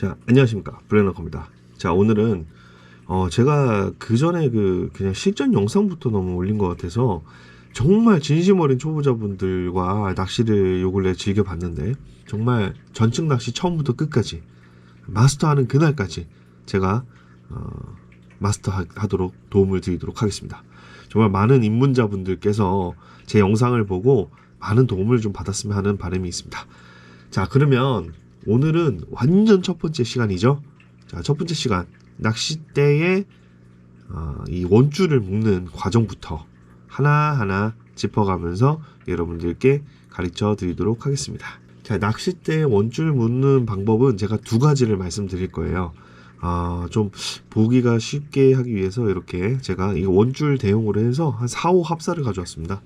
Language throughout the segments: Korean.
자, 안녕하십니까. 블랙너커입니다. 자, 오늘은, 어, 제가 그 전에 그, 그냥 실전 영상부터 너무 올린 것 같아서, 정말 진심 어린 초보자분들과 낚시를 요 근래 즐겨봤는데, 정말 전층 낚시 처음부터 끝까지, 마스터하는 그날까지, 제가, 어, 마스터 하- 하도록 도움을 드리도록 하겠습니다. 정말 많은 입문자분들께서 제 영상을 보고 많은 도움을 좀 받았으면 하는 바람이 있습니다. 자, 그러면 오늘은 완전 첫 번째 시간이죠. 자, 첫 번째 시간 낚싯대에 어, 이 원줄을 묶는 과정부터 하나하나 짚어가면서 여러분들께 가르쳐 드리도록 하겠습니다. 자, 낚싯대에 원줄 묶는 방법은 제가 두 가지를 말씀드릴 거예요. 아, 좀 보기가 쉽게 하기 위해서 이렇게 제가 이 원줄 대용으로 해서 한 4, 5 합사를 가져왔습니다.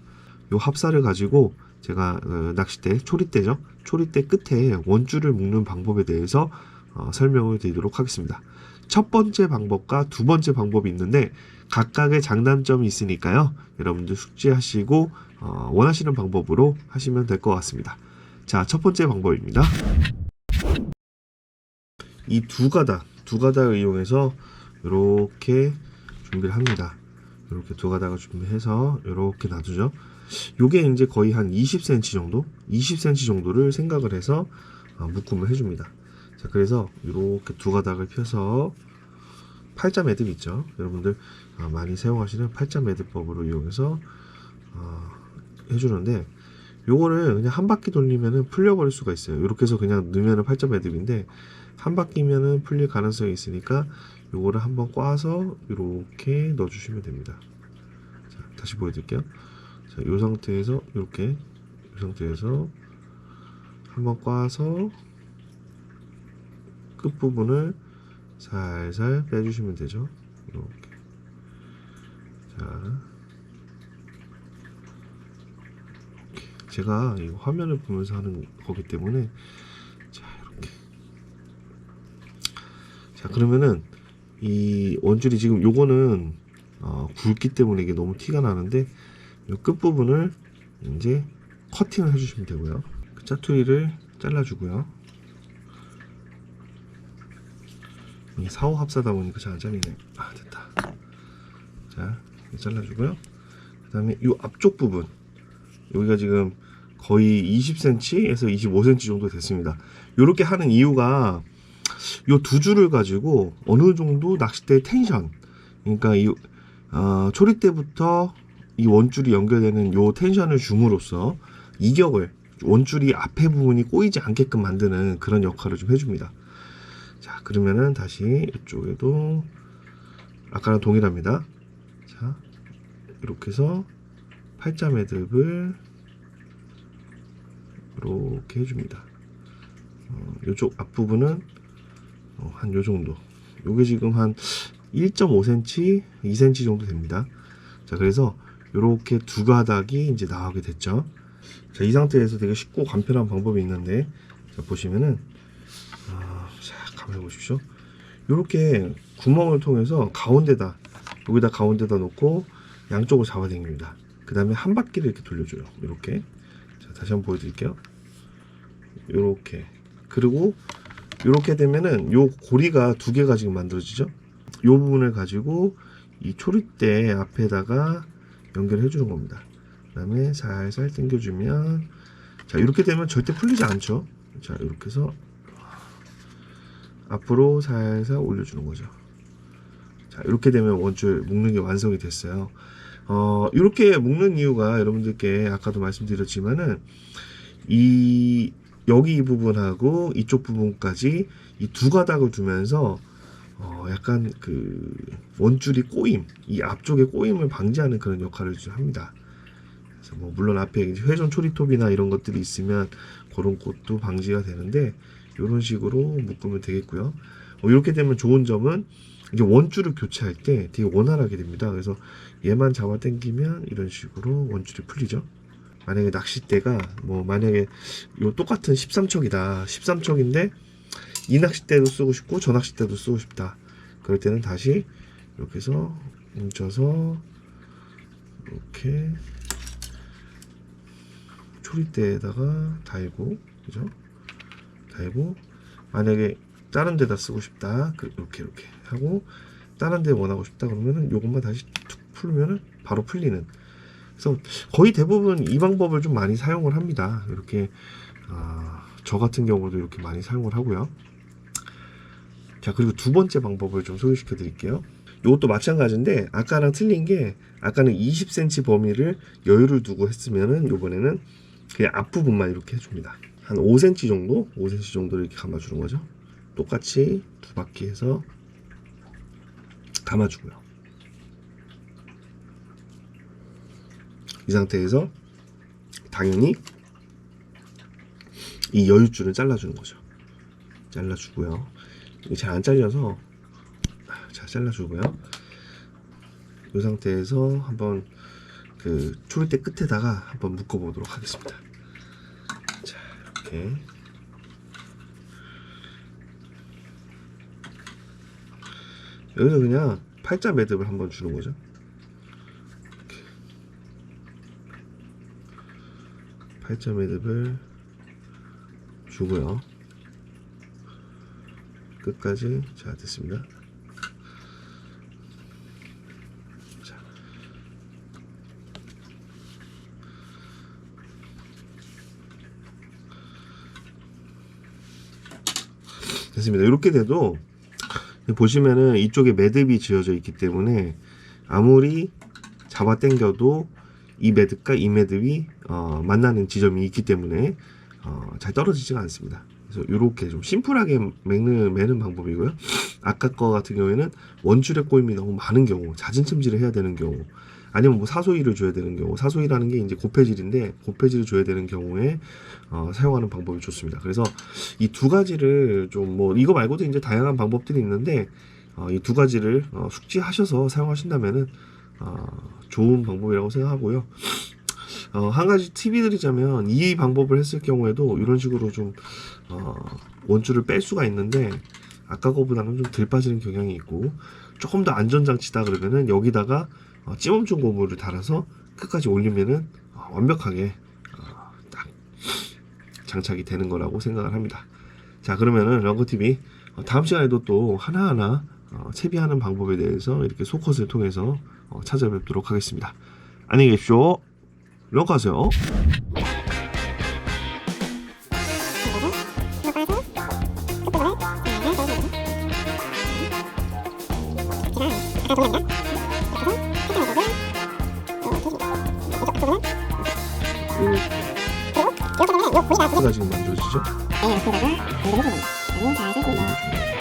요 합사를 가지고 제가 어, 낚싯대 초리대죠. 초리대 끝에 원줄을 묶는 방법에 대해서 어, 설명을 드리도록 하겠습니다. 첫 번째 방법과 두 번째 방법이 있는데 각각의 장단점이 있으니까요. 여러분들 숙지하시고 어, 원하시는 방법으로 하시면 될 것 같습니다. 자, 첫 번째 방법입니다. 이 두 가닥, 두 가닥을 이용해서 이렇게 준비를 합니다. 이렇게 두 가닥을 준비해서 이렇게 놔두죠. 요게 이제 거의 한 20cm 정도, 20cm 정도를 생각을 해서 어, 묶음을 해줍니다. 자, 그래서 이렇게 두 가닥을 펴서 팔자 매듭 있죠. 여러분들 어, 많이 사용하시는 팔자 매듭법으로 이용해서 어, 해주는데 요거를 그냥 한 바퀴 돌리면은 풀려버릴 수가 있어요. 이렇게 해서 그냥 넣으면은 팔자 매듭인데 한 바퀴면은 풀릴 가능성이 있으니까 요거를 한번 꽈서 이렇게 넣어주시면 됩니다. 자, 다시 보여드릴게요. 자, 이 상태에서 이렇게 이 상태에서 한번 꽈서 끝 부분을 살살 빼주시면 되죠. 이렇게 자 이렇게. 제가 이 화면을 보면서 하는 거기 때문에 자 이렇게 자 그러면은 이 원줄이 지금 요거는 어, 굵기 때문에 이게 너무 티가 나는데 이 끝부분을 이제 커팅을 해주시면 되고요. 그 짜투리를 잘라주고요. 이게 4, 5 합사다 보니까 잘 안 잘리네. 아, 됐다. 자, 잘라주고요. 그 다음에 이 앞쪽 부분. 여기가 지금 거의 20cm에서 25cm 정도 됐습니다. 이렇게 하는 이유가 이 두 줄을 가지고 어느 정도 낚싯대 텐션, 그러니까 이 어, 초리대부터 이 원줄이 연결되는 요 텐션을 줌으로써 이격을 원줄이 앞에 부분이 꼬이지 않게끔 만드는 그런 역할을 좀 해줍니다. 자 그러면은 다시 이쪽에도 아까랑 동일합니다. 자 이렇게 해서 팔자 매듭을 이렇게 해줍니다. 어, 이쪽 앞부분은 어, 한요 정도. 요게 지금 한 1.5cm, 2cm 정도 됩니다. 자, 그래서 이렇게 두 가닥이 이제 나오게 됐죠. 자, 이 상태에서 되게 쉽고 간편한 방법이 있는데, 자, 보시면은, 아, 자, 가만히 보십시오. 이렇게 구멍을 통해서 가운데다, 여기다 가운데다 놓고 양쪽을 잡아당깁니다. 그 다음에 한 바퀴를 이렇게 돌려줘요. 이렇게. 자, 다시 한번 보여드릴게요. 이렇게. 그리고 이렇게 되면은 요 고리가 두 개가 지금 만들어지죠. 요 부분을 가지고 이 초리대 앞에다가 연결해 주는 겁니다. 그 다음에 살살 당겨주면 자 이렇게 되면 절대 풀리지 않죠. 자 이렇게 해서 앞으로 살살 올려주는 거죠. 자 이렇게 되면 원줄 묶는 게 완성이 됐어요. 어 이렇게 묶는 이유가 여러분들께 아까도 말씀드렸지만은 이 여기 이 부분하고 이쪽 부분까지 이 두 가닥을 두면서 어 약간 그 원줄이 꼬임, 이 앞쪽에 꼬임을 방지하는 그런 역할을 좀 합니다. 그래서 뭐 물론 앞에 회전 초리톱이나 이런 것들이 있으면 그런 것도 방지가 되는데 이런 식으로 묶으면 되겠고요. 어, 이렇게 되면 좋은 점은 이제 원줄을 교체할 때 되게 원활하게 됩니다. 그래서 얘만 잡아 당기면 이런 식으로 원줄이 풀리죠. 만약에 낚싯대가 뭐 만약에 요 똑같은 13척이다. 13척인데 이 낚싯대도 쓰고 싶고 저 낚싯대도 쓰고 싶다. 그럴 때는 다시 이렇게 해서 뭉쳐서 이렇게 초리대에다가 달고 그죠? 달고 만약에 다른 데다 쓰고 싶다. 그- 이렇게 이렇게 하고 다른 데 원하고 싶다 그러면은 요것만 다시 툭 풀면은 바로 풀리는. 그래서 거의 대부분 이 방법을 좀 많이 사용을 합니다. 이렇게 아, 저 같은 경우도 이렇게 많이 사용을 하고요. 자 그리고 두 번째 방법을 좀 소개시켜 드릴게요. 이것도 마찬가지인데 아까랑 틀린 게 아까는 20cm 범위를 여유를 두고 했으면은 요번에는 그냥 앞부분만 이렇게 해줍니다. 한 5cm 정도, 5cm 정도 이렇게 감아주는 거죠. 똑같이 두 바퀴 해서 감아주고요. 이 상태에서 당연히 이 여유줄을 잘라주는 거죠. 잘라주고요. 이게 잘안 잘려서 자 잘라주고요. 이 상태에서 한번 그 초리대 끝에다가 한번 묶어 보도록 하겠습니다. 자 이렇게 여기서 그냥 팔자 매듭을 한번 주는 거죠. 팔자 매듭을 주고요. 끝까지 자 됐습니다. 자. 됐습니다. 이렇게 돼도 보시면은 이쪽에 매듭이 지어져 있기 때문에 아무리 잡아 당겨도 이 매듭과 이 매듭이 어, 만나는 지점이 있기 때문에 어, 잘 떨어지지가 않습니다. 그래서 이렇게 좀 심플하게 매는, 매는 방법이고요. 아까 거 같은 경우에는 원줄의 꼬임이 너무 많은 경우, 잦은 찜질을 해야 되는 경우, 아니면 뭐 사소이를 줘야 되는 경우, 사소이라는 게 이제 고폐질인데 고폐질을 줘야 되는 경우에 어, 사용하는 방법이 좋습니다. 그래서 이 두 가지를 좀 뭐 이거 말고도 이제 다양한 방법들이 있는데 어, 이 두 가지를 어, 숙지하셔서 사용하신다면은 어, 좋은 방법이라고 생각하고요. 어, 한 가지 팁이 드리자면 이 방법을 했을 경우에도 이런 식으로 좀 어, 원줄을 뺄 수가 있는데 아까 거보다는 좀 덜 빠지는 경향이 있고 조금 더 안전장치다 그러면은 여기다가 어, 찌멈춘 고무를 달아서 끝까지 올리면은 어, 완벽하게 어, 딱 장착이 되는 거라고 생각을 합니다. 자 그러면은 런거TV 어, 다음 시간에도 또 하나하나 어, 채비하는 방법에 대해서 이렇게 소컷을 통해서 어, 찾아뵙도록 하겠습니다. 안녕히 계십시오. 런커하세요. 가 지금 만들어지죠? 네, 여기다가 연결해주는 거예요. 잘 살고 있는